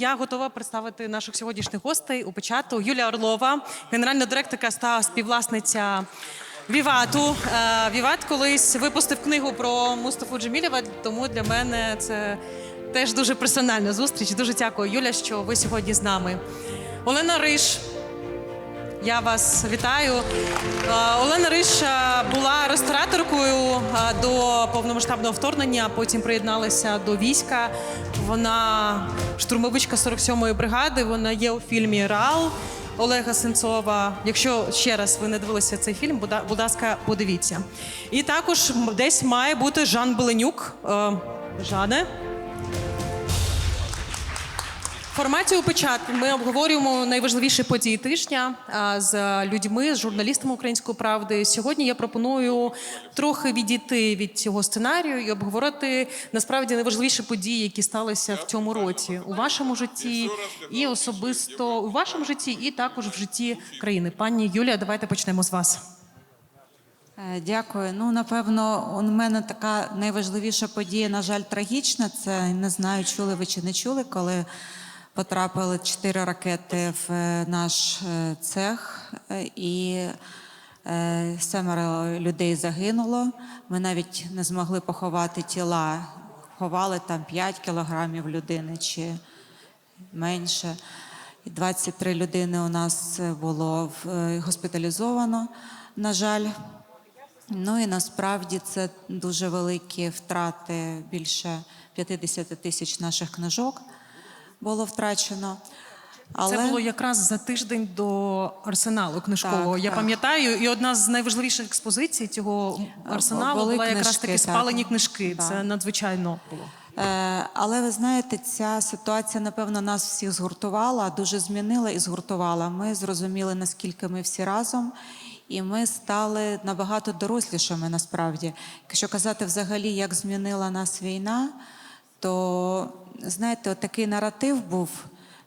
я готова представити наших сьогоднішніх гостей у початку. Юлія Орлова, генеральна директорка та співвласниця Вівату. Е, Віват колись випустив книгу про Мустафу Джемілєва, тому для мене це теж дуже персональна зустріч. Дуже дякую, Юля, що ви сьогодні з нами. Олена Риш, я вас вітаю. Е, Олена Риш е, була рестораторкою е, до повномасштабного вторгнення, потім приєдналася до війська. Вона штурмовичка 47-ї бригади. Вона є у фільмі Рал Олега Сенцова. Якщо ще раз ви не дивилися цей фільм, будь будь ласка, подивіться. І також десь має бути Жан Беленюк. Е, Жане. У початку ми обговорюємо найважливіші події тижня з людьми, з журналістами української правди. Сьогодні я пропоную трохи відійти від цього сценарію і обговорити насправді найважливіші події, які сталися в цьому році у вашому житті, і особисто у вашому житті, і також в житті країни. Пані Юлія, давайте почнемо з вас. Е, Дякую. Ну, напевно, у мене така найважливіша подія, на жаль, трагічна. Це не знаю, чули ви чи не чули, коли потрапили чотири ракети в е, наш е, цех, е, і семеро людей загинуло. Ми навіть не змогли поховати тіла. Ховали там 5 кілограмів людини чи менше. 23 людини у нас було госпіталізовано, на жаль. Ну і насправді це дуже великі втрати. Більше 50 тисяч наших книжок було втрачено. Але Це було якраз за тиждень до арсеналу книжкового. Так, я так. пам'ятаю, і одна з найважливіших експозицій цього арсеналу були була якраз книжки, таки так. спалені книжки. Так. Це надзвичайно було. Е, Але ви знаєте, ця ситуація, напевно, нас всіх згуртувала, дуже змінила і згуртувала. Ми зрозуміли, наскільки ми всі разом, і ми стали набагато дорослішими насправді. Якщо казати взагалі, як змінила нас війна, то знаєте, от такий наратив був,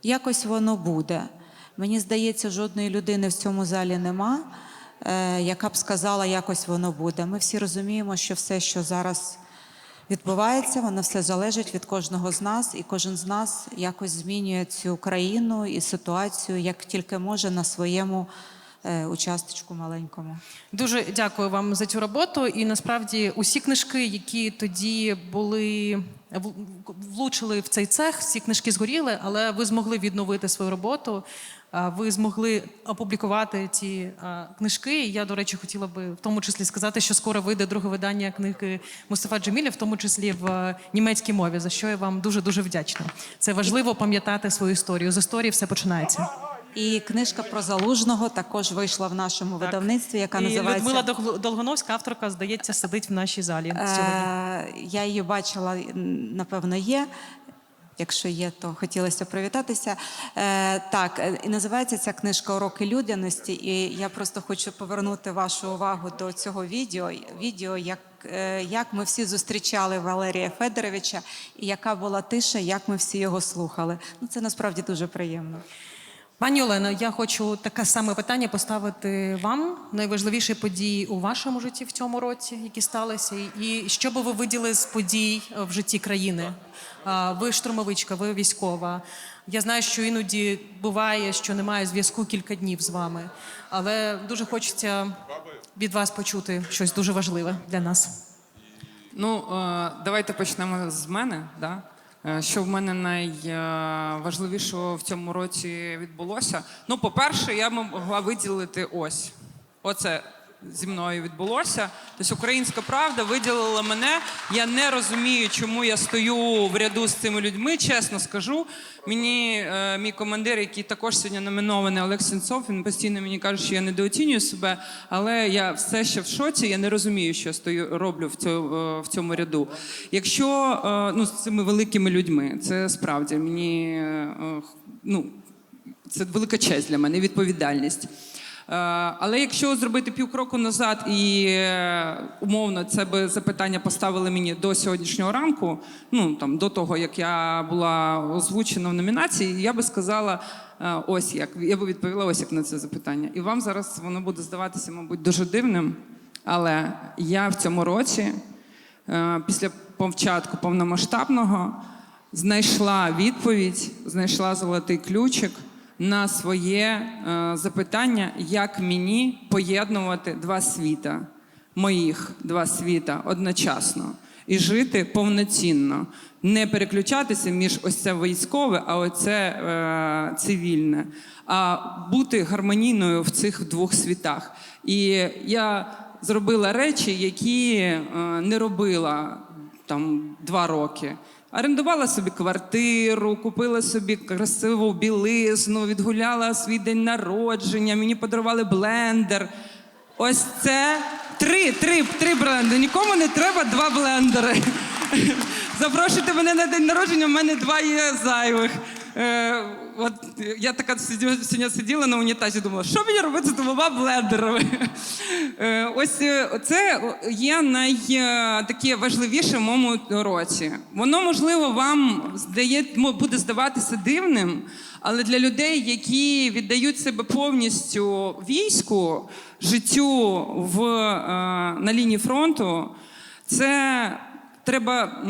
якось воно буде. Мені здається, жодної людини в цьому залі нема, е, яка б сказала, якось воно буде. Ми всі розуміємо, що все, що зараз відбувається, воно все залежить від кожного з нас, і кожен з нас якось змінює цю країну і ситуацію, як тільки може на своєму е, участочку маленькому. Дуже дякую вам за цю роботу. І насправді усі книжки, які тоді були влучили в цей цех, всі книжки згоріли, але ви змогли відновити свою роботу. Ви змогли опублікувати ці книжки. Я, до речі, хотіла би в тому числі сказати, що скоро вийде друге видання книги Мустафа Джеміля, в тому числі в е, німецькій мові, за що я вам дуже дуже вдячна. Це важливо пам'ятати свою історію. З історії все починається. І книжка про залужного також вийшла в нашому видавництві, яка І називається Людмила Дол- Долгоновська, авторка, здається, сидить в нашій залі сьогодні. Е, Я її бачила, напевно, є. Якщо є, то хотілося привітатися. Е, так, е, і називається ця книжка Уроки людяності. І я просто хочу повернути вашу увагу до цього відео. Відео, як, е, як ми всі зустрічали Валерія Федоровича, і яка була тиша, як ми всі його слухали. Ну, це насправді дуже приємно. Пані Олено, я хочу таке саме питання поставити вам. Найважливіші події у вашому житті в цьому році, які сталися, і що би ви виділи з подій в житті країни? Ви штурмовичка, ви військова. Я знаю, що іноді буває, що немає зв'язку кілька днів з вами, але дуже хочеться від вас почути щось дуже важливе для нас. Ну, е, давайте почнемо з мене. Да? Е, Що в мене найважливішого в цьому році відбулося? Ну, по-перше, я могла виділити ось. Оце зі мною відбулося. Тобто українська правда виділила мене. Я не розумію, чому я стою в ряду з цими людьми, чесно скажу. Мені е, мій командир, який також сьогодні номінований Олег Сенцов, він постійно мені каже, що я недооцінюю себе, але я все ще в шоці, я не розумію, що стою роблю в цьому, е, в цьому ряду. Якщо е, ну, з цими великими людьми, це справді мені е, ну, це велика честь для мене, відповідальність. Е, Але якщо зробити півкроку назад і е, умовно це би запитання поставили мені до сьогоднішнього ранку, ну там до того як я була озвучена в номінації, я би сказала е, ось як я би відповіла ось як на це запитання. І вам зараз воно буде здаватися, мабуть, дуже дивним. Але я в цьому році, після початку повномасштабного, знайшла відповідь, знайшла золотий ключик на своє е, запитання, як мені поєднувати два світа, моїх два світа одночасно і жити повноцінно, не переключатися між ось це військове, а оце е, цивільне, а бути гармонійною в цих двох світах. І я зробила речі, які е, не робила там два роки. Орендувала собі квартиру, купила собі красиву білизну, відгуляла свій день народження, мені подарували блендер. Ось це три, три, три бренди. Нікому не треба два блендери. Запрошуйте мене на день народження, в мене два є зайвих. Е, от я така сьогодні сиділа на унітазі, думала, що мені робити з двома блендерами? Е, ось е, це є найтаке важливіше в моєму році. Воно, можливо, вам здає, буде здаватися дивним, але для людей, які віддають себе повністю війську, життю в, е, на лінії фронту, це треба.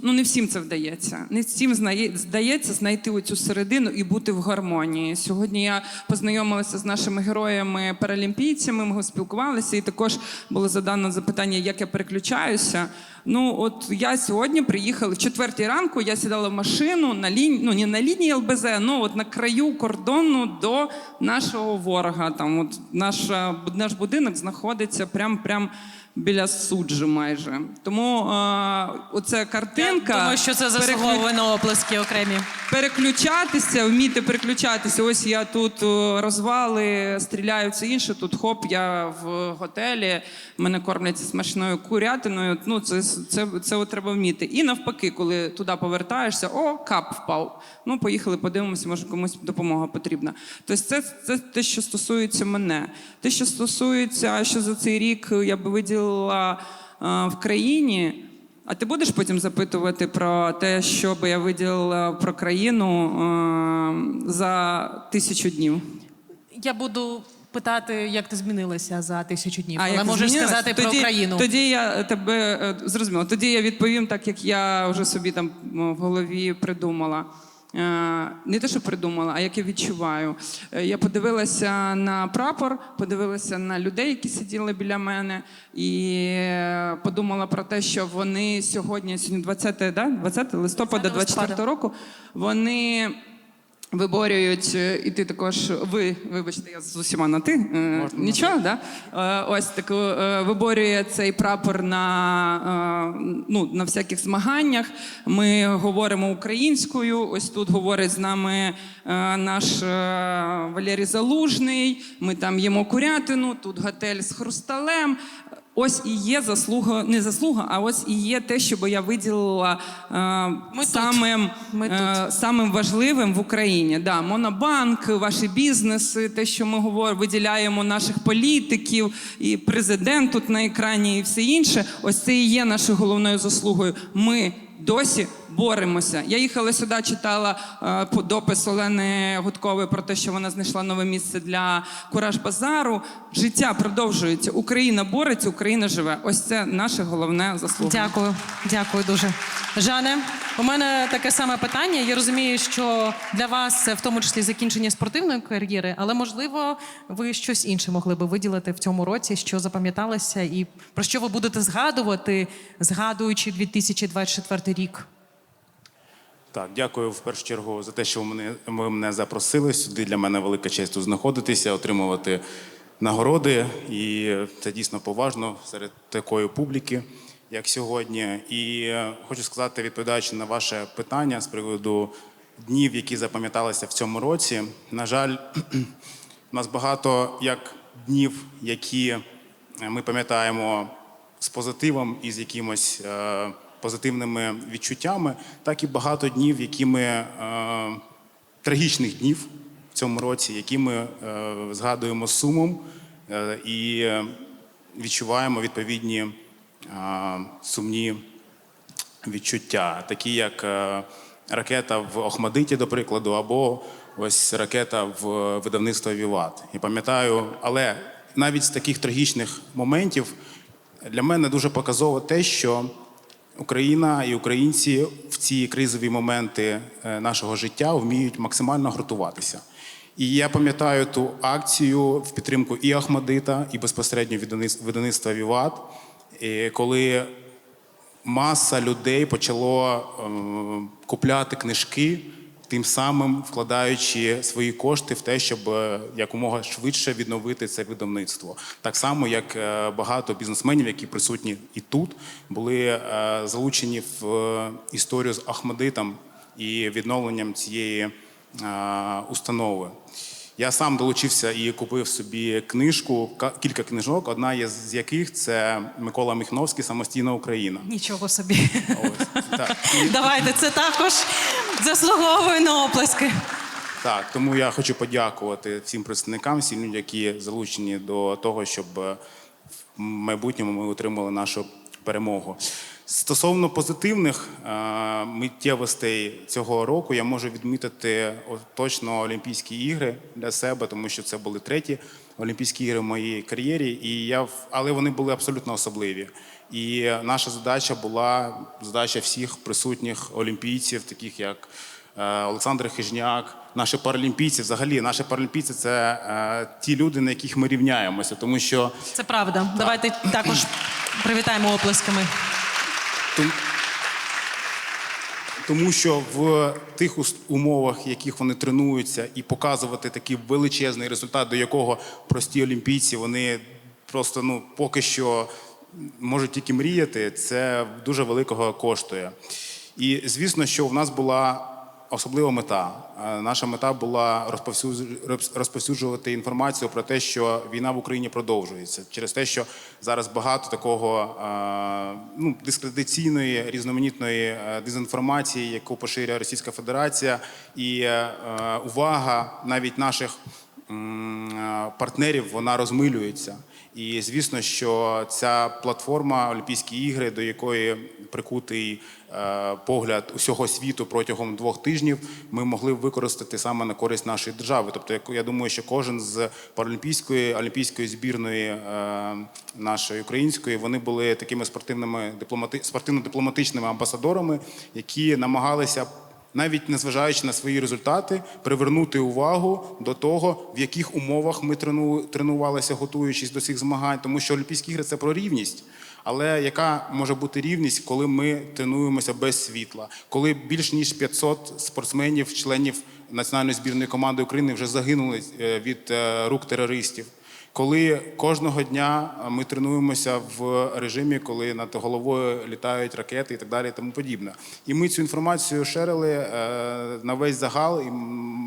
Ну, не всім це вдається. Не всім здається знайти оцю середину і бути в гармонії. Сьогодні я познайомилася з нашими героями паралімпійцями. Ми спілкувалися, і також було задано запитання, як я переключаюся. Ну, от я сьогодні приїхала в четвертій ранку. Я сідала в машину на лінії, ну не на лінії ЛБЗ, ну от на краю кордону до нашого ворога. Там от наша наш будинок знаходиться прям прям біля суджі майже. Тому е, оця картинка. Я думаю, що це заслуговує на оплески окремі. переключатися, вміти переключатися. Ось я тут розвали, стріляю все інше. Тут хоп, я в готелі, мене кормлять смачною курятиною. Ну, це, це, це от треба вміти. І навпаки, коли туди повертаєшся, о, кап впав. Ну, поїхали, подивимося, може комусь допомога потрібна. Тобто, це, це те, що стосується мене. Те, що стосується, що за цей рік я би виділила е, в країні. А ти будеш потім запитувати про те, що би я виділила про країну е, за тисячу днів? Я буду питати, як ти змінилася за тисячу днів, але можеш змінилась? сказати про тоді, Україну. Тоді я тебе е, зрозуміла. Тоді я відповім так, як я вже собі там в голові придумала. Е, Не те, що придумала, а як я відчуваю. Е, Я подивилася на прапор, подивилася на людей, які сиділи біля мене, і е, подумала про те, що вони сьогодні, сьогодні 20, да? 20 листопада 24 року, вони. Виборюють, е, і ти також ви, вибачте, я з усіма на ти. е, Нічого, да? Е, Ось таку е, виборює цей прапор на, ну, на всяких змаганнях. Ми говоримо українською. Ось тут говорить з нами наш Валерій Залужний. Ми там їмо курятину, тут готель з хрусталем. Ось і є заслуга, не заслуга, а ось і є те, що я виділила е, Ми тут. самим, Ми е, самим важливим в Україні. Да, Монобанк, ваші бізнеси, те, що ми говоримо, виділяємо наших політиків, і президент тут на екрані, і все інше. Ось це і є нашою головною заслугою. Ми досі боремося. Я їхала сюди, читала е, по- допис Олени Гудкової про те, що вона знайшла нове місце для кураж базару. Життя продовжується. Україна бореться, Україна живе. Ось це наше головне заслуга. Дякую, дякую дуже. Жане, у мене таке саме питання. Я розумію, що для вас в тому числі закінчення спортивної кар'єри, але можливо, ви щось інше могли би виділити в цьому році, що запам'яталося, і про що ви будете згадувати, згадуючи 2024 рік. Так, дякую в першу чергу за те, що ви мене, ви мене запросили сюди. Для мене велика честь тут знаходитися, отримувати нагороди. І це дійсно поважно серед такої публіки, як сьогодні. І хочу сказати, відповідаючи на ваше питання з приводу днів, які запам'яталися в цьому році. На жаль, у нас багато як днів, які ми пам'ятаємо з позитивом і з якимось е, позитивними відчуттями, так і багато днів, які ми е, трагічних днів в цьому році, які ми е, згадуємо з сумом е, і відчуваємо відповідні е, сумні відчуття, такі як е, ракета в Охмадиті, до прикладу, або ось ракета в видавництво Віват. І пам'ятаю, але навіть з таких трагічних моментів для мене дуже показово те, що Україна і українці в ці кризові моменти е, нашого життя вміють максимально гуртуватися. І я пам'ятаю ту акцію в підтримку і Ахмадита, і безпосередньо видавництва Віват, коли маса людей почало е, купляти книжки, тим самим вкладаючи свої кошти в те, щоб е, якомога швидше відновити це видавництво. Так само, як е, багато бізнесменів, які присутні і тут, були е, залучені в історію з Ахмадитом і відновленням цієї установи. Я сам долучився і купив собі книжку, ка- кілька книжок, одна є з яких це Микола Міхновський Самостійна Україна. Нічого собі. Ось так. Давайте, це також заслуговує на оплески. так, тому я хочу подякувати всім представникам, всім людям, які залучені до того, щоб е, в майбутньому ми отримали нашу перемогу. Стосовно позитивних е, миттєвостей цього року, я можу відмітити точно Олімпійські ігри для себе, тому що це були треті Олімпійські ігри в моїй кар'єрі, і я в- але вони були абсолютно особливі. І наша задача була задача всіх присутніх олімпійців, таких як е, Олександр Хижняк, наші паралімпійці. Взагалі, наші паралімпійці це е, ті люди, на яких ми рівняємося, тому що Це правда. Давайте також привітаємо оплесками. Том- Тому що в тих умовах, в яких вони тренуються, і показувати такий величезний результат, до якого прості олімпійці вони просто ну поки що можуть тільки мріяти, це дуже великого коштує. І звісно, що в нас була особлива мета. Е, Наша мета була розповсюджу- розповсюджувати інформацію про те, що війна в Україні продовжується, через те, що зараз багато такого е, ну, дискредитаційної різноманітної е, дезінформації, яку поширює Російська Федерація, і увага навіть наших партнерів вона розмилюється. І звісно, що ця платформа Олімпійські ігри, до якої прикутий е, погляд усього світу протягом двох тижнів, ми могли використати саме на користь нашої держави. Тобто, я думаю, що кожен з паралімпійської олімпійської збірної е, нашої української вони були такими спортивними дипломати, спортивно-дипломатичними амбасадорами, які намагалися навіть незважаючи на свої результати, привернути увагу до того, в яких умовах ми трену- тренувалися, готуючись до цих змагань, тому що Олімпійські ігри це про рівність. Але яка може бути рівність, коли ми тренуємося без світла, коли більш ніж 500 спортсменів, членів національної збірної команди України вже загинули е, від е, рук терористів? Коли кожного дня ми тренуємося в режимі, коли над головою літають ракети і так далі, і тому подібне. І ми цю інформацію шерили е, на весь загал і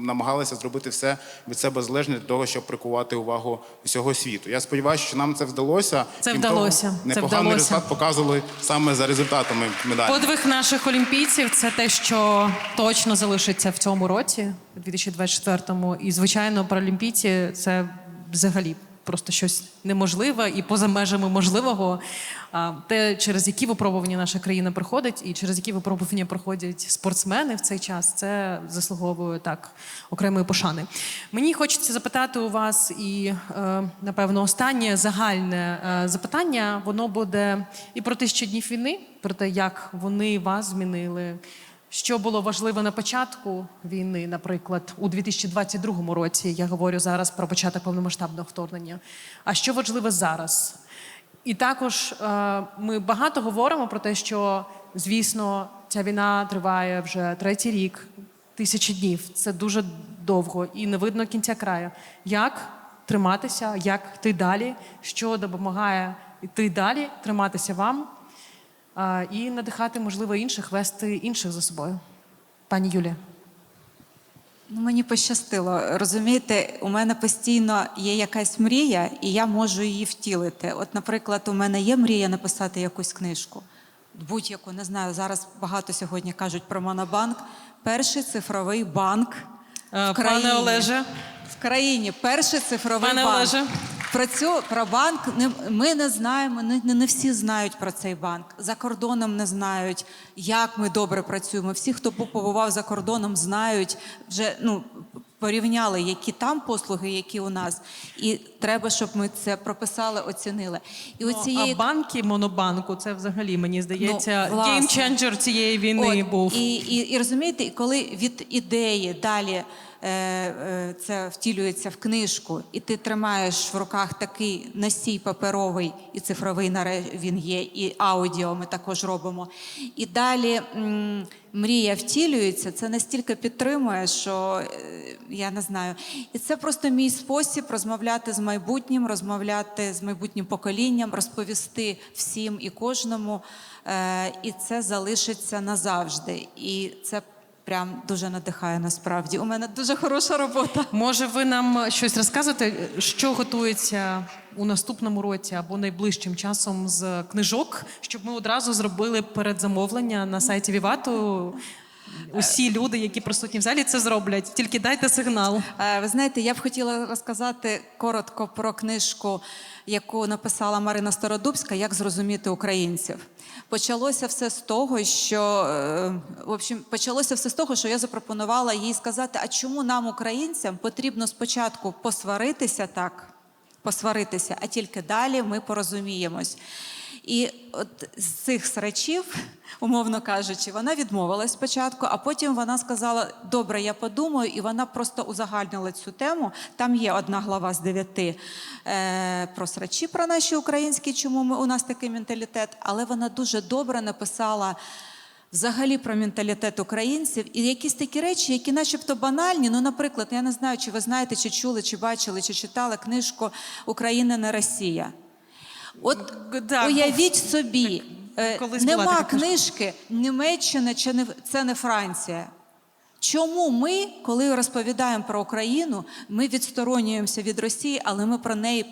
намагалися зробити все від себе залежне для того, щоб прикувати увагу всього світу. Я сподіваюся, що нам це вдалося. Це Крім вдалося. Того, Це непоганий вдалося. результат показували саме за результатами медалі. Подвиг наших олімпійців це те, що точно залишиться в цьому році, у 2024-му. І, звичайно, паралімпійці це взагалі просто щось неможливе і поза межами можливого. Те, через які випробування наша країна проходить, і через які випробування проходять спортсмени в цей час, це заслуговує так окремої пошани. Мені хочеться запитати у вас, і е, напевно останнє загальне е, запитання. Воно буде і про тисячу днів війни, про те, як вони вас змінили. Що було важливо на початку війни, наприклад, у 2022 році, я говорю зараз про початок повномасштабного вторгнення. А що важливо зараз? І також е, ми багато говоримо про те, що звісно ця війна триває вже третій рік, тисячі днів. Це дуже довго і не видно кінця краю. Як триматися, як йти далі? Що допомагає йти далі, триматися вам? І надихати, можливо, інших, вести інших за собою. Пані Юлія. Ну, мені пощастило. Розумієте, у мене постійно є якась мрія, і я можу її втілити. От, наприклад, у мене є мрія написати якусь книжку. Будь-яку, не знаю. Зараз багато сьогодні кажуть про Монобанк. Перший цифровий банк Е, в країні. Олеже. В країні перший цифровий Пане банк. Олеже. Про цю про банк не, ми не знаємо. Не, не всі знають про цей банк. За кордоном не знають, як ми добре працюємо. Всі, хто побував за кордоном, знають вже ну. порівняли, які там послуги, які у нас, і треба, щоб ми це прописали, оцінили. І Ну, оцієї А банки монобанку це взагалі мені здається Ну, геймченджер цієї війни От, був. І, і, і розумієте, коли від ідеї далі це втілюється в книжку, і ти тримаєш в руках такий носій паперовий і цифровий він є, і аудіо ми також робимо. І далі мрія втілюється, це настільки підтримує, що е, я не знаю. І це просто мій спосіб розмовляти з майбутнім, розмовляти з майбутнім поколінням, розповісти всім і кожному. Е, і це залишиться назавжди. І це прям дуже надихає насправді. У мене дуже хороша робота. Може, ви нам щось розказуєте, що готується у наступному році або найближчим часом з книжок, щоб ми одразу зробили передзамовлення на сайті Вівату. Усі люди, які присутні в залі, це зроблять. Тільки дайте сигнал. Е, Ви знаєте, я б хотіла розказати коротко про книжку, яку написала Марина Стародубська Як зрозуміти українців. Почалося все з того, що е, в общем, почалося все з того, що я запропонувала їй сказати: а чому нам, українцям, потрібно спочатку посваритися так, посваритися, а тільки далі ми порозуміємось. І от з цих срачів, умовно кажучи, вона відмовилась спочатку, а потім вона сказала: Добре, я подумаю, і вона просто узагальнила цю тему. Там є одна глава з дев'яти е, про срачі, про наші українські, чому ми у нас такий менталітет, але вона дуже добре написала. Взагалі про менталітет українців і якісь такі речі, які начебто банальні. Ну, наприклад, я не знаю, чи ви знаєте, чи чули, чи бачили, чи читали книжку Україна не Росія. От да, уявіть собі, так, була нема книжки Німеччина чи не це не Франція. Чому ми, коли розповідаємо про Україну, ми відсторонюємося від Росії, але ми про неї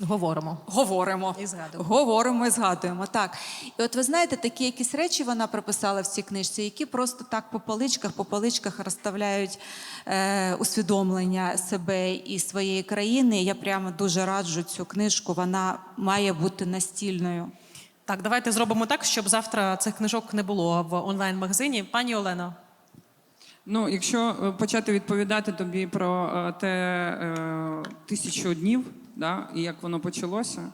Говоримо. говоримо. І згадуємо. Говоримо і згадуємо. Так. І от ви знаєте, такі якісь речі вона прописала в цій книжці, які просто так по поличках, по поличках розставляють е, усвідомлення себе і своєї країни. Я прямо дуже раджу цю книжку. Вона має бути настільною. Так, давайте зробимо так, щоб завтра цих книжок не було в онлайн-магазині. Пані Олено. Ну, якщо е, почати відповідати тобі про е, те е, тисячу днів, да, і як воно почалося.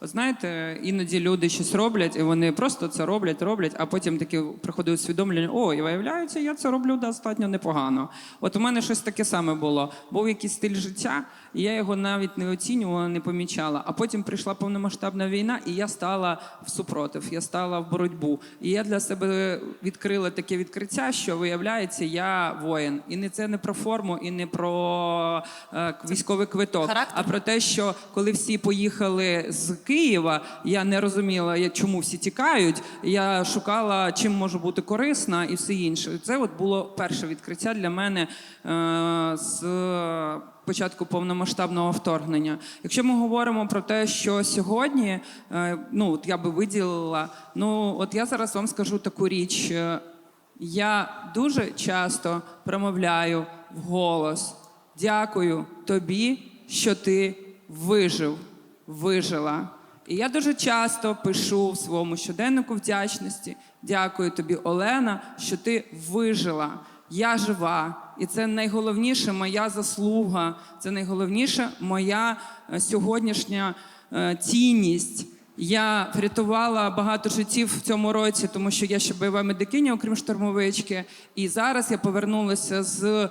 Знаєте, іноді люди щось роблять, і вони просто це роблять, роблять, а потім таке приходить усвідомлення: о, і виявляється, я це роблю достатньо непогано. От у мене щось таке саме було. Був якийсь стиль життя, і я його навіть не оцінювала, не помічала. А потім прийшла повномасштабна війна, і я стала в супротив, я стала в боротьбу. І я для себе відкрила таке відкриття, що виявляється, я воїн. І не це не про форму, і не про е, військовий квиток, Характер. а про те, що коли всі поїхали з Києва, я не розуміла, я- чому всі тікають. Я шукала, чим можу бути корисна і все інше. Це от було перше відкриття для мене е, з початку повномасштабного вторгнення. Якщо ми говоримо про те, що сьогодні, е, ну от я би виділила, ну от я зараз вам скажу таку річ. Е, Я дуже часто промовляю вголос. Дякую тобі, що ти вижив, вижила. І я дуже часто пишу в своєму щоденнику вдячності. Дякую тобі, Олена, що ти вижила. Я жива. І це найголовніше моя заслуга, це найголовніше моя е, сьогоднішня е, цінність. Я врятувала багато життів в цьому році, тому що я ще бойова медикиня, окрім штурмовички. І зараз я повернулася з е,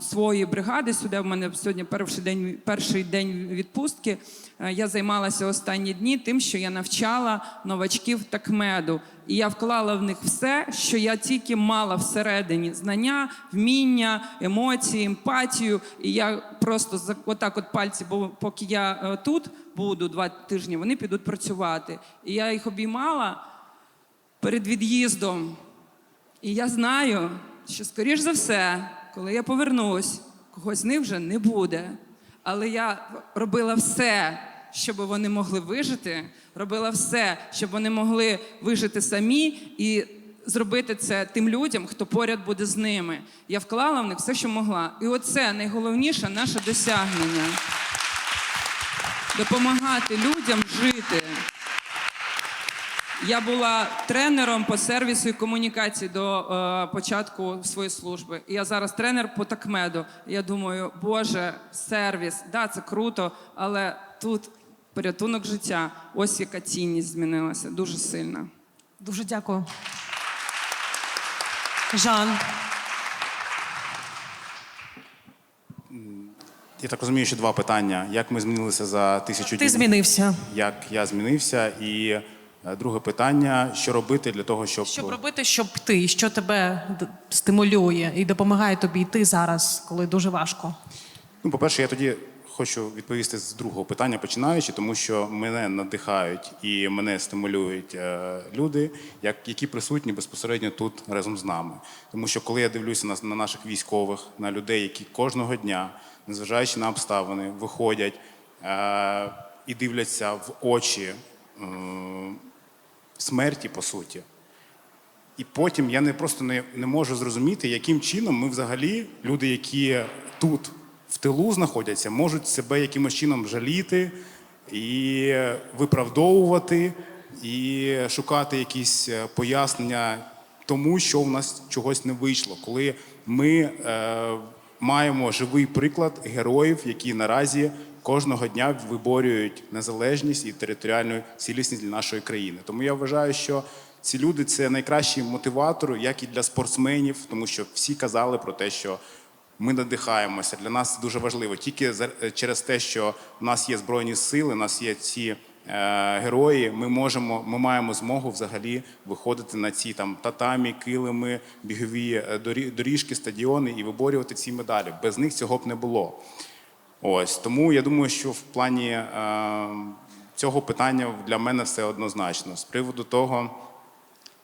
своєї бригади. Сюди в мене сьогодні перший день, перший день відпустки. Е, Я займалася останні дні тим, що я навчала новачків такмеду. І я вклала в них все, що я тільки мала всередині: знання, вміння, емоції, емпатію. І я просто отак, от пальці, бо поки я е, тут буду два тижні, вони підуть працювати. І я їх обіймала перед від'їздом. І я знаю, що, скоріш за все, коли я повернусь, когось з них вже не буде. Але я робила все, щоб вони могли вижити, робила все, щоб вони могли вижити самі і зробити це тим людям, хто поряд буде з ними. Я вклала в них все, що могла. І оце найголовніше наше досягнення допомагати людям жити. Я була тренером по сервісу і комунікації до е, початку своєї служби. І я зараз тренер по такмеду. Я думаю, Боже, сервіс, да, це круто, але тут порятунок життя. Ось яка цінність змінилася дуже сильно. Дуже дякую. Жан, Я так розумію, що два питання: як ми змінилися за тисячу ти змінився. Як я змінився? І е, друге питання: що робити для того, щоб, Що робити, щоб ти, що тебе стимулює і допомагає тобі йти зараз, коли дуже важко? Ну, по-перше, я тоді хочу відповісти з другого питання, починаючи, тому що мене надихають і мене стимулюють е, люди, як, які присутні безпосередньо тут разом з нами. Тому що коли я дивлюся на наших військових, на людей, які кожного дня, незважаючи на обставини, виходять е, і дивляться в очі е, смерті, по суті. І потім я не просто не, не можу зрозуміти, яким чином ми взагалі, люди, які тут в тилу знаходяться, можуть себе якимось чином жаліти і виправдовувати, і шукати якісь е, пояснення тому, що в нас чогось не вийшло, коли ми е, маємо живий приклад героїв, які наразі кожного дня виборюють незалежність і територіальну цілісність для нашої країни. Тому я вважаю, що ці люди це найкращий мотиватор, як і для спортсменів, тому що всі казали про те, що ми надихаємося. Для нас це дуже важливо. Тільки е, через те, що в нас є збройні сили, у нас є ці герої. Ми можемо, ми маємо змогу взагалі виходити на ці там татамі, килими, бігові е, доріжки, стадіони і виборювати ці медалі. Без них цього б не було. Ось тому я думаю, що в плані е, цього питання для мене все однозначно. З приводу того,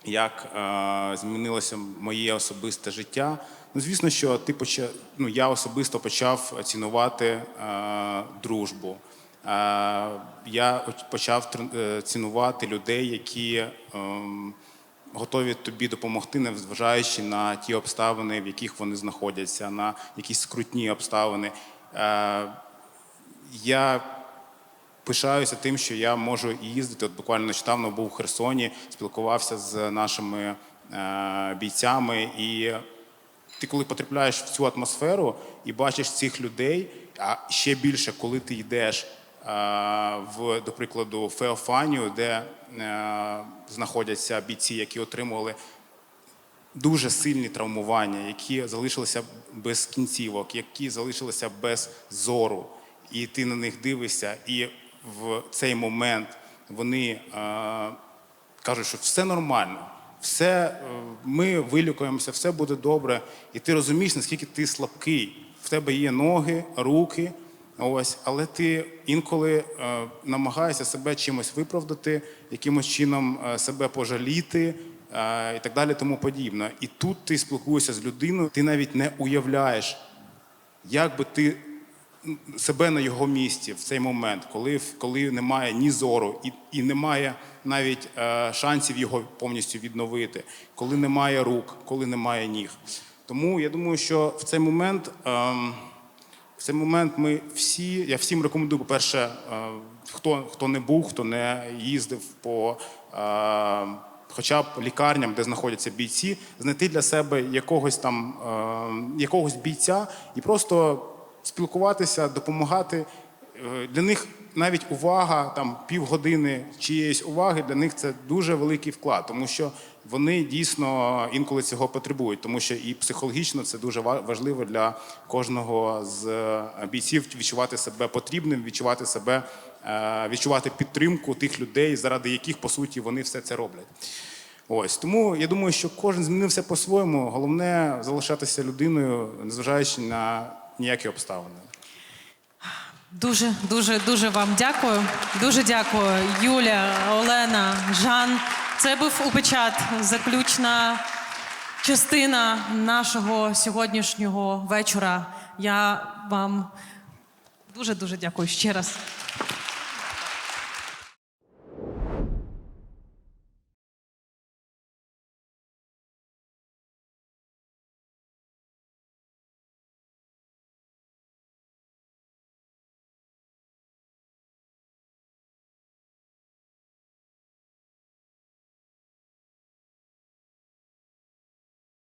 як е, змінилося моє особисте життя. Ну, звісно, що ти поча... ну, я особисто почав цінувати е, дружбу. Я почав е, цінувати людей, які ем, готові тобі допомогти, незважаючи на ті обставини, в яких вони знаходяться, на якісь скрутні обставини. Е, я пишаюся тим, що я можу їздити. От буквально нещодавно був у Херсоні, спілкувався з нашими е, бійцями. І ти, коли потрапляєш в цю атмосферу і бачиш цих людей, а ще більше, коли ти йдеш в, до прикладу, Феофанію, де е, знаходяться бійці, які отримували дуже сильні травмування, які залишилися без кінцівок, які залишилися без зору, і ти на них дивишся, і в цей момент вони е, кажуть, що все нормально, все, е, ми вилікуємося, все буде добре. І ти розумієш, наскільки ти слабкий. В тебе є ноги, руки, Ось, але ти інколи е, намагаєшся себе чимось виправдати, якимось чином е, себе пожаліти е, і так далі, тому подібне. І тут ти спілкуєшся з людиною, ти навіть не уявляєш, як би ти себе на його місці в цей момент, коли, коли немає ні зору і, і немає навіть е, шансів його повністю відновити, коли немає рук, коли немає ніг. Тому я думаю, що в цей момент. ем, в цей момент ми всі, я всім рекомендую, по-перше, е, хто, хто не був, хто не їздив по е, хоча б лікарням, де знаходяться бійці, знайти для себе якогось там е, якогось бійця і просто спілкуватися, допомагати. Для них навіть увага, там півгодини чиєїсь уваги, для них це дуже великий вклад, тому що вони дійсно інколи цього потребують, тому що і психологічно це дуже ва- важливо для кожного з е, бійців відчувати себе потрібним, відчувати себе, е, відчувати підтримку тих людей, заради яких по суті вони все це роблять. Ось тому я думаю, що кожен змінився по-своєму. Головне залишатися людиною, незважаючи на ніякі обставини. Дуже, дуже, дуже вам дякую. Дуже дякую, Юля, Олена, Жан. Це був упечат, заключна частина нашого сьогоднішнього вечора. Я вам дуже дуже дякую ще раз.